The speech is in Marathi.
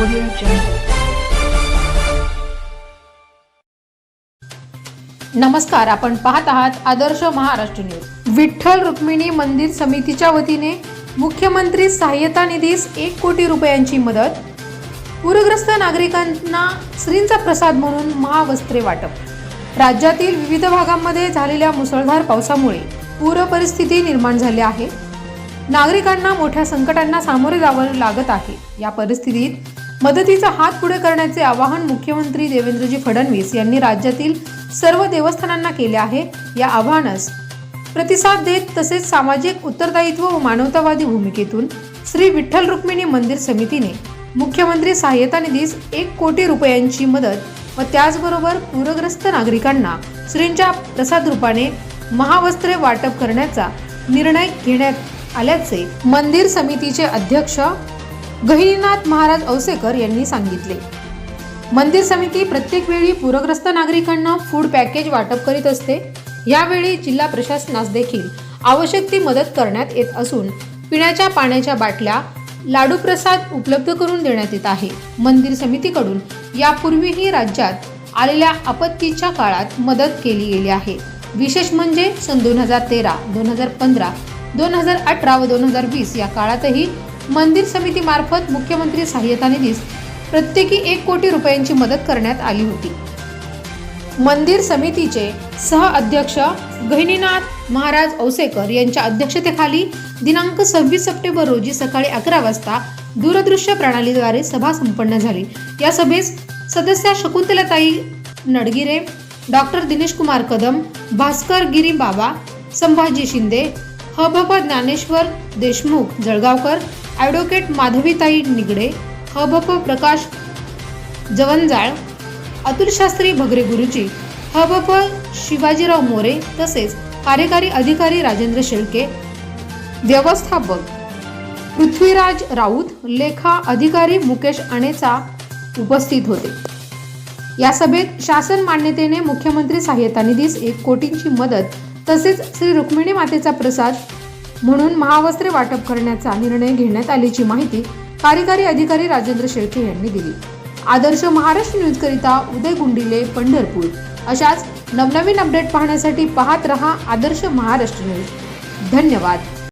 Audio Jungle. नमस्कार आपण पाहत आहात आदर्श महाराष्ट्र न्यूज. विठ्ठल रुक्मिणी मंदिर समितीच्या वतीने मुख्यमंत्री सहाय्यता निधीस एक कोटी रुपयांची मदत. पूरग्रस्त नागरिकांना श्रींचा प्रसाद म्हणून महावस्त्रे वाटप. राज्यातील विविध भागांमध्ये झालेल्या मुसळधार पावसामुळे पूर परिस्थिती निर्माण झाली आहे. नागरिकांना मोठ्या संकटांना सामोरे जावं लागत आहे. या परिस्थितीत मदतीचा हात पुढे करण्याचे आवाहन मुख्यमंत्री देवेंद्रजी फडणवीस यांनी राज्यातील सर्व देवस्थानांना केले आहे. या आव्हानास प्रतिसाद देत तसेच सामाजिक उत्तरदायित्व व मानवतावादी भूमिकेतून श्री विठ्ठल रुक्मिणी मंदिर समितीने मुख्यमंत्री सहाय्यता निधीस एक कोटी रुपयांची मदत व त्याचबरोबर पूरग्रस्त नागरिकांना श्रींच्या प्रसाद रूपाने महावस्त्रे वाटप करण्याचा निर्णय घेण्यात आल्याचे मंदिर समितीचे अध्यक्ष गहिनीनाथ महाराज औसेकर यांनी सांगितले. मंदिर समिती प्रत्येक वेळी पूरग्रस्त नागरिकांना फूड पॅकेज वाटप करीत असते. यावेळी जिल्हा प्रशासनास देखील आवश्यक ती मदत करण्यात येत असून पिण्याच्या पाण्याच्या बाटल्या लाडू प्रसाद उपलब्ध करून देण्यात येत आहे. मंदिर समितीकडून यापूर्वीही राज्यात आलेल्या आपत्तीच्या काळात मदत केली गेली आहे. विशेष म्हणजे सन दोन हजार तेरा दोन हजार पंधरा दोन हजार अठरा व दोन हजार वीस या काळातही मंदिर समितीमार्फत मुख्यमंत्री सहाय्यता निधीस प्रत्येकी एक कोटी रुपयांची मदत करण्यात आली होती. मंदिर समितीचे सह अध्यक्ष गहिनीनाथ महाराज औसेकर यांच्या अध्यक्षतेखाली दिनांक सव्वीस सप्टेंबर रोजी सकाळी अकरा वाजता दूरदृश्य प्रणालीद्वारे सभा संपन्न झाली. या सभेस सदस्या शकुंतलाताई नडगिरे डॉक्टर दिनेश कुमार कदम भास्कर गिरी बाबा संभाजी शिंदे हभप ज्ञानेश्वर देशमुख जळगावकर ॲडव्होकेट माधवीताई निगडे हभप प्रकाश जवंजाळ अतुल शास्त्री भगरे गुरुजी हबप शिवाजीराव मोरे तसेच कार्यकारी अधिकारी राजेंद्र शेळके व्यवस्थापक पृथ्वीराज राऊत लेखा अधिकारी मुकेश अणेचा उपस्थित होते. या सभेत शासन मान्यतेने मुख्यमंत्री सहाय्यता निधीस एक कोटींची मदत तसेच श्री रुक्मिणी मातेचा प्रसाद म्हणून महावस्त्रे वाटप करण्याचा निर्णय घेण्यात आल्याची माहिती कार्यकारी अधिकारी राजेंद्र शेळके यांनी दिली. आदर्श महाराष्ट्र न्यूजकरिता उदय गुंडिले पंढरपूर. अशाच नवनवीन अपडेट पाहण्यासाठी पाहत रहा आदर्श महाराष्ट्र न्यूज. धन्यवाद.